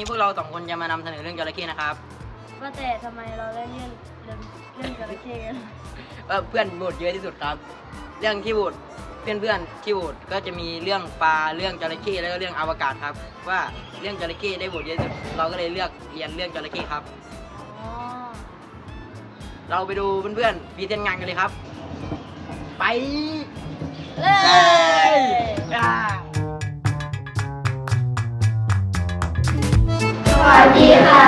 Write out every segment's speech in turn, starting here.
นี้พวกเราสองคนจะมานำเสนอเรื่องจระเข้นะครับว่าแต่ทำไมเราได้เลื่อนเรื่องเรื่องจระเข้กันว่าเพื่อนโหวตเยอะที่สุดครับ เรื่องที่โหวตเพื่อนเพื่อนๆที่โหวตก็จะมีเรื่องปลาเรื่องจระเข้แล้วก็เรื่องอวกาศครับ ว่าเรื่องจระเข้ได้โหวตเยอะที่สุดเราก็เลยเลือกเรียนเรื่องจระเข้ครับ อ๋อเราไปดูเพื่อนๆพรีเซนต์งานกันเลยครับ ไปเลยอ่า วัสดีค่ะ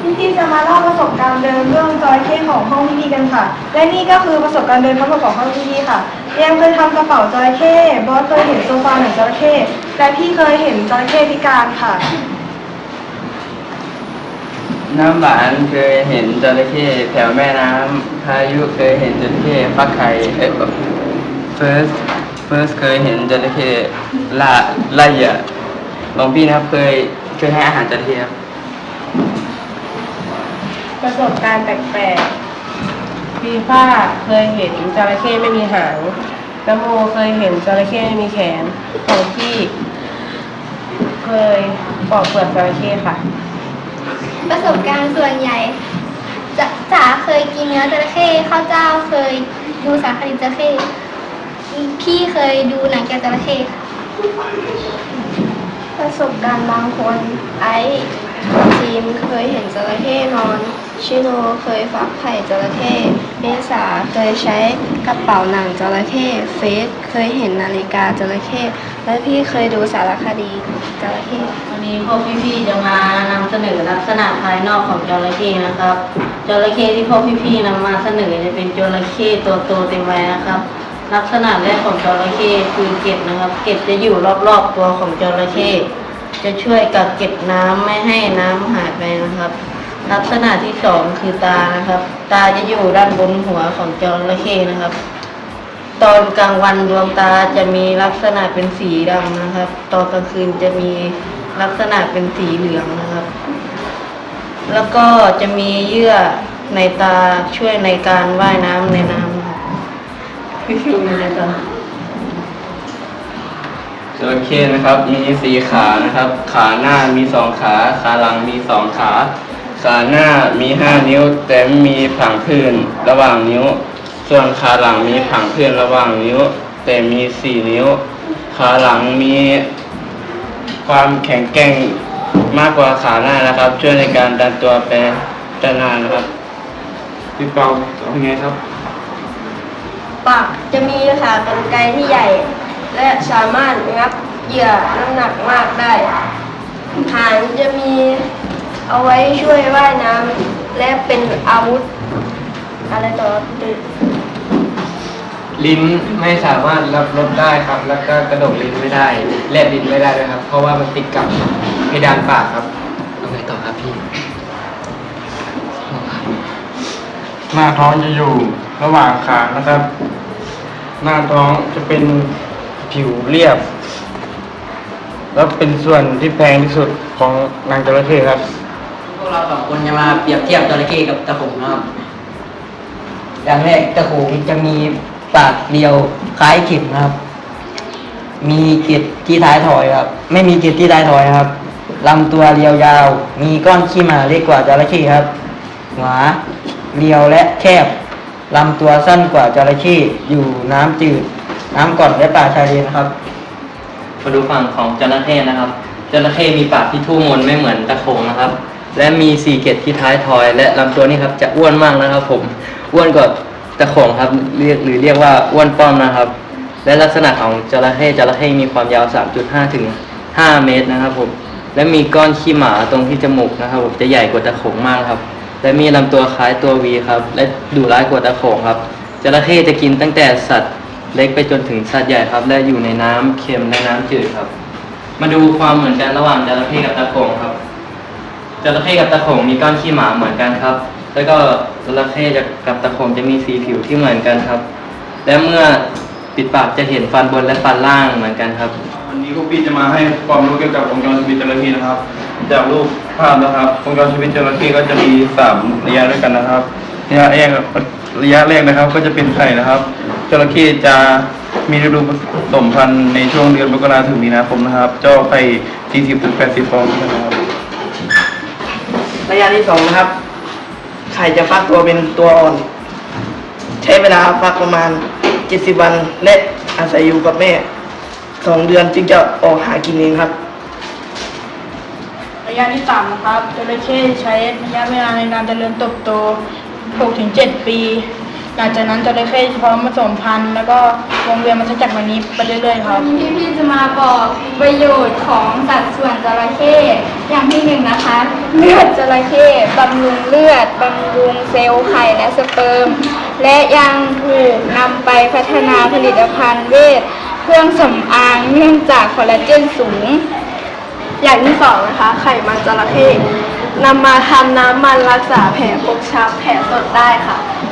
พี่พี่จะมาเล่าประสบการณ์เดินเรื่องจระเข้ของห้องพี่พี่กันค่ะ และนี่ก็คือประสบการณ์เดินทั้งหมดของห้องพี่พี่ค่ะเรียมเคยทำกระเป๋าจระเข้บอสเคยเห็นโซฟาหนังจระเข้และพี่เคยเห็นจระเข้พิการค่ะ น้ำหวานเคยเห็นจระเข้แถวแม่น้ำพายุเคยเห็นจระเข้ฟักไข่เอ๊ะเฟิร์สเฟิร์สเคยเห็นจระเข้ล่าไล่เหยื่อหลวงพี่นะครับเคยเคยให้อาหารจระเข้ครับ ประสบการณ์แปลกๆฟีฟ่าเคยเห็นจระเข้ไม่มีหางน้ำโมเคยเห็นจระเข้ไม่มีแขนของพี่ เคยปอกเปลือกจระเข้ค่ะ ประสบการณ์ส่วนใหญ่จะจ๋าเคยกินเนื้อจระเข้ข้าวเจ้าเคยดูสารคดีจระเข้พี่เคยดูหนังเกี่ยวกับจระเข้ค่ะประสบการณ์บางคนไอซ์ทีมเคยเห็นจระเข้นอน ชิโนเคยฟักไข่จระเข้เมษาเคยใช้กระเป๋าหนังจระเข้เฟสเคยเห็นนาฬิกาจระเข้และพี่เคยดูสารคดีจระเข้วันนี้พวกพี่ๆจะมานำเสนอลักษณะภายนอกของจระเข้นะครับจระเข้ที่พวกพี่ๆนำมาเสนอจะเป็นจระเข้ตัวโตเต็มวัยนะครับ ลักษณะแรกของจระเข้คือเกล็ดนะครับ เกล็ดจะอยู่รอบๆตัวของจระเข้จะช่วยกักเก็บน้ำไม่ให้น้ำหายไปนะครับ ลักษณะที่สองคือตานะครับ ตาจะอยู่ด้านบนหัวของจระเข้นะครับ ตอนกลางวันดวงตาจะมีลักษณะเป็นสีดำนะครับ ตอนกลางคืนจะมีลักษณะเป็นสีเหลืองนะครับ แล้วก็จะมีเยื่อในตาช่วยในการว่ายน้ำในน้ำครับพี่ฟิวมีอะไรต่อจระเข้นะครับ มีสี่ขานะครับ ขาหน้ามีสองขา ขาหลังมีสองขา ขาหน้ามีห้านิ้ว แต่ไม่มีผังพื้นระหว่างนิ้ว ส่วนขาหลังมีผังพื้นระหว่างนิ้ว แต่มีสี่นิ้ว ขาหลังมีความแข็งแกร่งมากกว่าขาหน้านะครับ ช่วยในการดันตัวไปด้านหน้านะครับพี่เปาเป็นไงครับ ปากจะมีขากรรไกรที่ใหญ่ และสามารถงับเหยื่อน้ำหนักมากได้หางจะมี เอาไว้ช่วยว่ายน้ำและเป็นอาวุธ อะไรต่อตื่นลิ้นไม่สามารถรับรสได้ครับ แล้วก็กระดกลิ้นไม่ได้ แลบลิ้นไม่ได้ด้วยครับ เพราะว่ามันติดกับเพดานปากครับเอาไงต่อครับพี่หน้าท้องจะอยู่ระหว่างขานะครับ หน้าท้องจะเป็นผิวเรียบ แล้วเป็นส่วนที่แพงที่สุดของนางจระเข้ครับพ วกเราสองคนจะมาเปรียบเทียบจระเข้กับตะขงนะครับ อย่างแรกตะขงจะมีปากเรียวคล้ายเข็มนะครับ มีเกล็ดที่ท้ายถอยครับ ไม่มีเกล็ดที่ท้ายถอยครับลำตัวเรียวยาว มีก้อนขี้หมาเล็กกว่าจระเข้ครับหัวเรียวและแคบลำตัวสั้นกว่าจระเข้อยู่น้ำจืด น้ำก่อนและป่าชายเลนครับ มาดูฝั่งของจระเข้นะครับจระเข้มีปากที่ทุ่มนไม่เหมือนตะโขงนะครับ และมีสี่เกล็ดที่ท้ายทอย และลำตัวนี่ครับจะอ้วนมากนะครับ ผมอ้วนกว่าตะขงครับเรียกหรือเรียกว่าอ้วนป้อมนะครับ และลักษณะของจระเข้จระเข้มีความยาว 3.5 ถึง 5 เมตรนะครับผมและมีก้อนขี้หมาตรงที่จมูกนะครับผมจะใหญ่กว่าตะขงมากครับ และมีลำตัวคล้ายตัววีครับ และดุร้ายกว่าตะขงครับจระเข้จะกินตั้งแต่สัตว์เล็กไปจนถึงสัตว์ใหญ่ครับ และอยู่ในน้ำเค็มและน้ำจืดครับ มาดูความเหมือนกันระหว่างจระเข้กับตะขงครับ จระเข้กับตะโขงมีก้อนขี้หมาเหมือนกันครับ แล้วก็จระเข้กับตะโขงจะมีสีผิวที่เหมือนกันครับ และเมื่อปิดปากจะเห็นฟันบนและฟันล่างเหมือนกันครับ วันนี้พวกพี่จะมาให้ความรู้เกี่ยวกับวงจรชีวิตจระเข้นะครับ จากรูปภาพนะครับวงจรชีวิตจระเข้ก็จะมีสามระยะด้วยกันนะครับ ระยะแรกระยะแรกนะครับ ก็จะเป็นไข่นะครับจระเข้จะมีฤดูผสมพันธุ์ในช่วงเดือนมกราถึงมีนาคมนะครับ เจ้าไข่40-80ฟองนะครับ ระยะที่สองนะครับ ไข่จะฟักตัวเป็นตัวอ่อน ใช้เวลาฟักประมาณ 70 วันและอาศัยอยู่กับแม่สองเดือนจึงจะออกหากินเองครับ ระยะที่สามนะครับจระเข้ใช้ระยะเวลาในการเจริญเติบโต 6-7 ปี หลังจากนั้นจระเข้พร้อมผสมพันธุ์แล้วก็วงเวียนมันจะจากวันนี้ไปเรื่อยๆครับพี่พี่จะมาบอกประโยชน์ของสัดส่วนจระเข้อย่างที่หนึ่งนะคะเลือดจระเข้บำรุงเลือดบำรุงเซลล์ไข่และสเปิร์มและยังถูกนำไปพัฒนาผลิตภัณฑ์เวชเครื่องสำอางเนื่องจากคอลลาเจนสูง อย่างที่สองนะคะ ไขมันจระเข้นำมาทำน้ำมันรักษาแผลฟกช้ำแผลสดได้ค่ะ 3.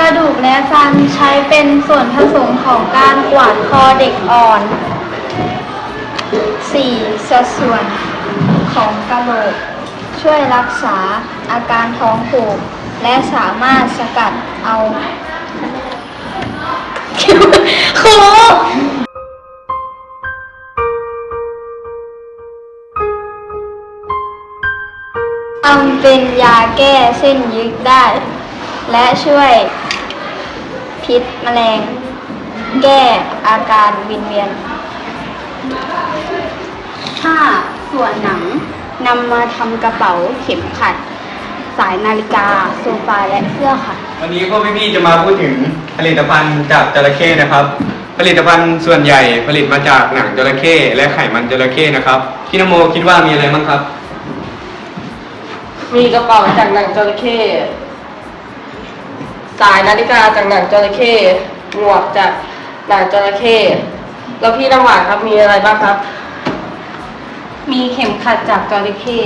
กระดูกและฟันใช้เป็นส่วนผสมของการกวาดคอเด็กอ่อน 4. สัดส่วนของกระโหลก ช่วยรักษาอาการท้องผูก และสามารถสกัดเอาครูทำเป็นยาแก้เส้นยึดได้ และช่วย พิษแมลง แก้อาการวินเวียน 5. ส่วนหนังนำมาทำกระเป๋าเข็มขัด สายนาฬิกา โซฟาและเสื้อค่ะ วันนี้พวกพี่ๆจะมาพูดถึงผลิตภัณฑ์จากจระเข้นะครับ ผลิตภัณฑ์ส่วนใหญ่ผลิตมาจากหนังจระเข้และไขมันจระเข้นะครับพี่นโมคิดว่ามีอะไรบ้างครับ มีกระเป๋าจากหนังจระเข้ สายนาฬิกาจากหนังจระเข้หมวกจากหนังจระเข้แล้วพี่น้ำหวานครับมีอะไรบ้างครับ มีเข็มขัดจากจระเข้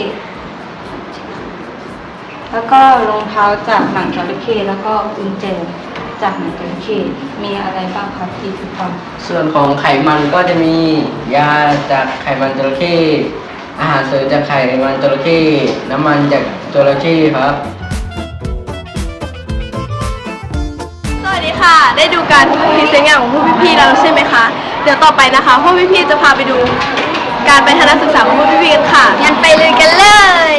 แล้วก็รองเท้าจากหนังจระเข้แล้วก็กุญแจจากหนังจระเข้มีอะไรบ้างครับที่ถูกต้องส่วนของไขมันก็จะมียาจากไขมันจระเข้อาหารเสริมจากไขมันจระเข้น้ำมันจากจระเข้ครับ ได้ดูการพรีเซนต์งานของพวกพี่ๆแล้วใช่ไหมคะ เดี๋ยวต่อไปนะคะพวกพี่ๆจะพาไปดูการไปทัศนศึกษาของพวกพี่ๆกันค่ะ งั้นไปเลยกันเลย